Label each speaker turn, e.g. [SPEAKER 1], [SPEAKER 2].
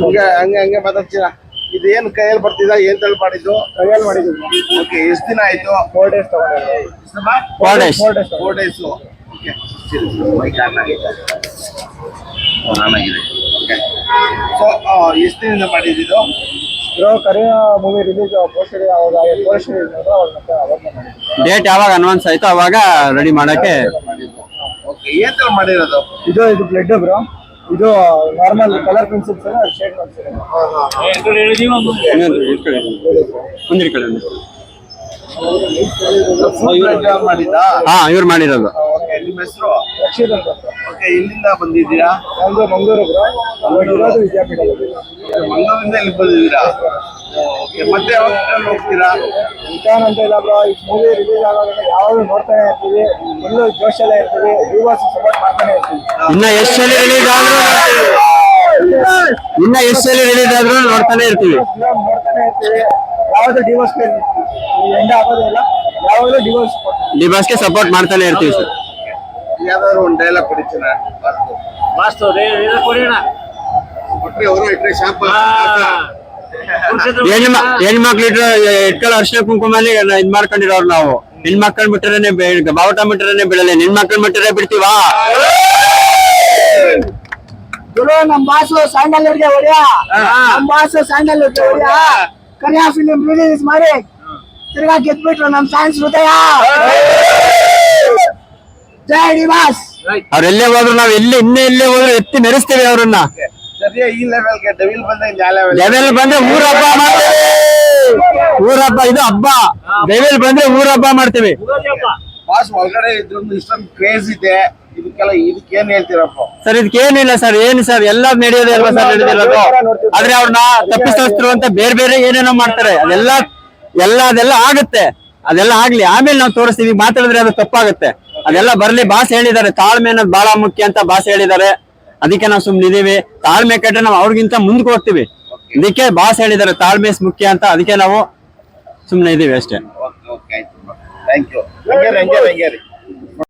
[SPEAKER 1] ಹಂಗೆ ಹಂಗೆ ಹಂಗೆ ಮಾತಾಡ್ತೀರಾ? ಇದು ಏನ್ ಕೈಯಲ್ಲಿ ಬರ್ತಿದ? ಏನ್ ತಳ್ಳಿ ಮಾಡಿದ್ದು
[SPEAKER 2] ಕೈಯಲ್ಲಿ ಮಾಡಿದ್ದು.
[SPEAKER 1] ಓಕೆ ಎಷ್ಟು ದಿನ ಆಯ್ತು?
[SPEAKER 2] Four days. Four days
[SPEAKER 1] four days okay ಆಗಿದೆ. ಓಕೆ ಸೊ ಎಷ್ಟು ದಿನದಿಂದ ಮಾಡಿದ್ದು
[SPEAKER 2] ಮೂವಿ ರಿಲೀಸ್
[SPEAKER 3] ಡೇಟ್ ಯಾವಾಗ ಅನ್ವಾನ್ಸ್ ಆಯ್ತು ಅವಾಗ ರೆಡಿ ಮಾಡಕ್ಕೆ
[SPEAKER 1] ಓಕೆ ಏನ್ ತರ ಮಾಡಿರೋದು?
[SPEAKER 2] ಇದು ಇದು ಬ್ಲಡ್ ಬ್ರೋ ಇದು ನಾರ್ಮಲ್ ಕಲರ್ ಪ್ರಿನ್ಸಿಪ್ಸ್ ಶೇಡ್ ಮಾಡ್ತೀವಿ
[SPEAKER 3] ಮುಂದಿನ ಕಡೆ ಹಾ ಇವ್ರು ಮಾಡಿರೋದು.
[SPEAKER 1] ನಿಮ್ಮ ಹೆಸರು?
[SPEAKER 2] ರಕ್ಷಿತ್ ಅಂತ
[SPEAKER 1] ಓಕೆ ಇಲ್ಲಿಂದ ಬಂದಿದ್ದೀರಾ
[SPEAKER 2] ನಮ್ದು ಮಂಗಳೂರು ಇರೋದು ವಿದ್ಯಾಪೀಠದಲ್ಲಿ
[SPEAKER 1] ಮಂಗಳೂರಿಂದ ಇಲ್ಲಿ ಬಂದಿದ್ದೀರಾ? ಓಕೆ ಮತ್ತೆ ಯಾವಾಗ ಹೋಗ್ತೀರಾ?
[SPEAKER 2] ರಿಟರ್ನ್ ಅಂತ ಇಲ್ಲ ಬ್ರೋ. ಈ ಮೂವಿ ರಿಲೀಸ್ ಆಗೋದ್ರಿಂದ ಯಾವಾಗಲೂ ನೋಡ್ತಾನೆ ಇರ್ತೀವಿ. ಫುಲ್ಲು ಜೋಶಲ್ಲೇ ಇರ್ತೀವಿ. ವಿವಾಸ್ ಸಪೋರ್ಟ್ ಮಾಡ್ತಾನೆ ಇರ್ತೀವಿ.
[SPEAKER 3] ಇನ್ನ ಎಷ್ಟು ಸಲ ರಿಲೀಸ್ ಆದ್ರೂ ಇನ್ನ ಎಷ್ಟು ಸಲ ರಿಲೀಸ್ ಆದ್ರೂ ನೋಡ್ತಾನೆ ಇರ್ತೀವಿ.
[SPEAKER 2] ನೋಡ್ತಾನೆ ಇರ್ತೀವಿ. ಯಾವ್ದು ಡಿವೋರ್ಸ್ ಎಂಡ್ ಆಗೋದಿಲ್ಲ ಯಾವಾಗಲೂ ಡಿವೋರ್ಸ್ ಕೊಡ್ತೀವಿ
[SPEAKER 3] ಡಿಬಾಸ್ಗೆ ಸಪೋರ್ಟ್ ಮಾಡ್ತಾನೆ ಇರ್ತೀವಿ ಸರ್
[SPEAKER 1] ಯಾವ್ದಾದ್ರು ಒಂದು ಡೈಲಾಗ್ ಕೊಡಿತೀರಾ
[SPEAKER 4] ಮಾಸ್ತು
[SPEAKER 1] ಕೊಟ್ರಿ ಅವರು ಇಟ್ರೆ ಶಾಪ
[SPEAKER 3] ಹೆಣ್ಮ ಹೆಣ್ಮಕ್ಳು ಇಟ್ರೆ ಇಟ್ಕೊಳ್ಳೋ ಅರ್ಶಿನ ಕುಂಕುಮಲ್ಲಿ ಇದ್ ಮಾಡ್ಕೊಂಡಿರೋರು ನಾವು. ಹೆಣ್ಮಕ್ಳ್ ಬಿಟ್ಟರೇನೆ ಬಾವುಟ ಬಿಟ್ಟರೇನೆ ಬಿಡಲ್ಲ ನಿನ್ ಮಕ್ಳ್ ಬಿಟ್ಟರೆ ಬಿಡ್ತೀವಾ?
[SPEAKER 2] ಗುರು ನಮ್ ಬಾಸು ಸ್ಯಾಂಡಲ್ ಅವ್ರಿಗೆ ಹೊಡಿಯ? ನಮ್ ಬಾಸು ಸ್ಯಾಂಡಲ್ ಅವ್ರಿಗೆ ಹೊಡಿಯ? ಕನ್ಯಾ ಫಿಲಿಂ ರಿಲೀಸ್ ಮಾಡಿ. ತಿರ್ಗಾ ಗೆದ್ಬಿಟ್ರು ನಮ್ ಸೈನ್ಸ್ ಹೃದಯ. ಜೈ ನಿವಾಸ್
[SPEAKER 3] ಅವ್ರೆಲ್ಲೇ ಹೋದ್ರು ನಾವ್ ಎಲ್ಲಿ ಇನ್ನೇ ಎಲ್ಲೇ ಹೋದ್ರು ಎತ್ತಿ ಮೆರೆಸ್ತೇವೆ ಅವ್ರನ್ನ.
[SPEAKER 1] ಈ ಲೆವೆಲ್ಗೆ ಡೆವಿಲ್ ಲೆವೆಲ್
[SPEAKER 3] ಬಂದ್ರೆ ಊರ ಹಬ್ಬ ಮಾಡ್ತೀವಿ. ಊರ ಹಬ್ಬ. ಇದು ಹಬ್ಬ. ಲೆವೆಲ್ ಬಂದ್ರೆ ಊರ ಹಬ್ಬ ಮಾಡ್ತೀವಿ
[SPEAKER 1] ಬಾಸ್ ಒಳಗಡೆ ಇದ್ರು ಇಷ್ಟೊಂದು ಕ್ರೇಜ್ ಇದೆ. ಇದಕ್ಕೆಲ್ಲ ಇದಕ್ಕೆ ಏನ್ ಹೇಳ್ತೀರಪ್ಪ?
[SPEAKER 3] ಸರ್ ಇದಕ್ಕೇನಿಲ್ಲ ಸರ್ ಏನು ಸರ್ ಎಲ್ಲ ನಡೆಯೋದೇ ಅಲ್ವಾ ಸರ್ ನಡೆದಿರೋದು? ಆದ್ರೆ ಅವ್ರನ್ನ ತಪ್ಪಿಸ್ತರು ಅಂತ ಬೇರೆ ಬೇರೆ ಏನೇನೋ ಮಾಡ್ತಾರೆ. ಅದೆಲ್ಲ ಎಲ್ಲ ಅದೆಲ್ಲ ಆಗುತ್ತೆ. ಅದೆಲ್ಲ ಆಗ್ಲಿ. ಆಮೇಲೆ ನಾವು ತೋರಿಸ್ತೀವಿ. ಮಾತಾಡಿದ್ರೆ ಅದು ತಪ್ಪಾಗುತ್ತೆ. ಅದೆಲ್ಲ ಬರ್ಲಿ. ಭಾಷೆ ಹೇಳಿದ್ದಾರೆ. ತಾಳ್ಮೆ ಅನ್ನೋದು ಬಹಳ ಮುಖ್ಯ ಅಂತ ಭಾಷೆ ಹೇಳಿದ್ದಾರೆ. ಅದಕ್ಕೆ ನಾವು ಸುಮ್ನೆ ಇದೀವಿ. ತಾಳ್ಮೆ ಕಟ್ಟ ನಾವು ಅವ್ರಿಗಿಂತ ಮುಂದಕ್ಕೆ ಹೋಗ್ತೀವಿ. ಇದಕ್ಕೆ ಭಾಷೆ ಹೇಳಿದ್ದಾರೆ. ತಾಳ್ಮೆ ಮುಖ್ಯ ಅಂತ ಅದಕ್ಕೆ ನಾವು ಸುಮ್ನೆ ಇದೀವಿ ಅಷ್ಟೇ.